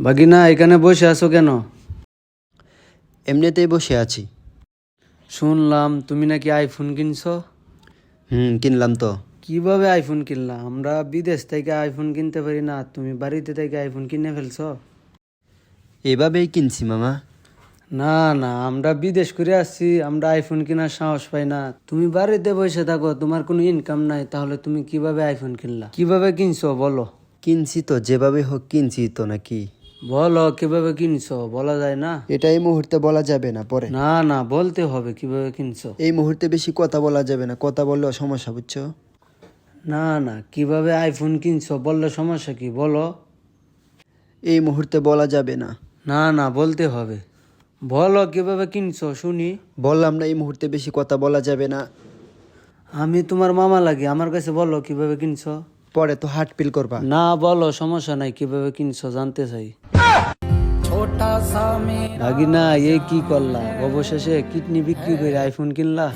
বাগিনা এখানে বসে আছো কেন? এমনিতেই বসে আছি। শুনলাম তুমি নাকি আইফোন কিনছো। হুম কিনলাম তো। কীভাবে আইফোন কিনলা? আমরা বিদেশ থেকে আইফোন কিনতে পারি না। তুমি বাড়িতে থেকে আইফোন কিনে ফেলছো। এভাবেই কিনছি মামা। না না আমরা বিদেশ করে আসছি। আমরা আইফোন কেনার সাহস পাই না। তুমি বাড়িতে বসে থাকো তোমার কোনো ইনকাম নাই। তাহলে তুমি কীভাবে আইফোন কিনলা? কীভাবে কিনছো বলো। কিনছি তো যেভাবে হোক কিনছি তো নাকি? বলো কীভাবে কিনছো? বলা যায় না। এটা এই মুহূর্তে বলা যাবে না পরে। না না বলতে হবে কীভাবে কিনছো? এই মুহূর্তে বেশি কথা বলা যাবে না কথা বললেও সমস্যা বুঝছ? না না কীভাবে আইফোন কিনছো বললে সমস্যা কি? বলো। এই মুহূর্তে বলা যাবে না। না না বলতে হবে। বলো কীভাবে কিনছো শুনি। বললাম না এই মুহূর্তে বেশি কথা বলা যাবে না। আমি তোমার মামা লাগি আমার কাছে বলো কীভাবে কিনছো? পরে তো হার্ট পিল করবা। না, বলো, সমস্যা নাই, কীভাবে কিনছো জানতে চাই। ভাগিনা, এ কি করলা? অবশেষে কিডনি বিক্রি করে আইফোন কিনলা?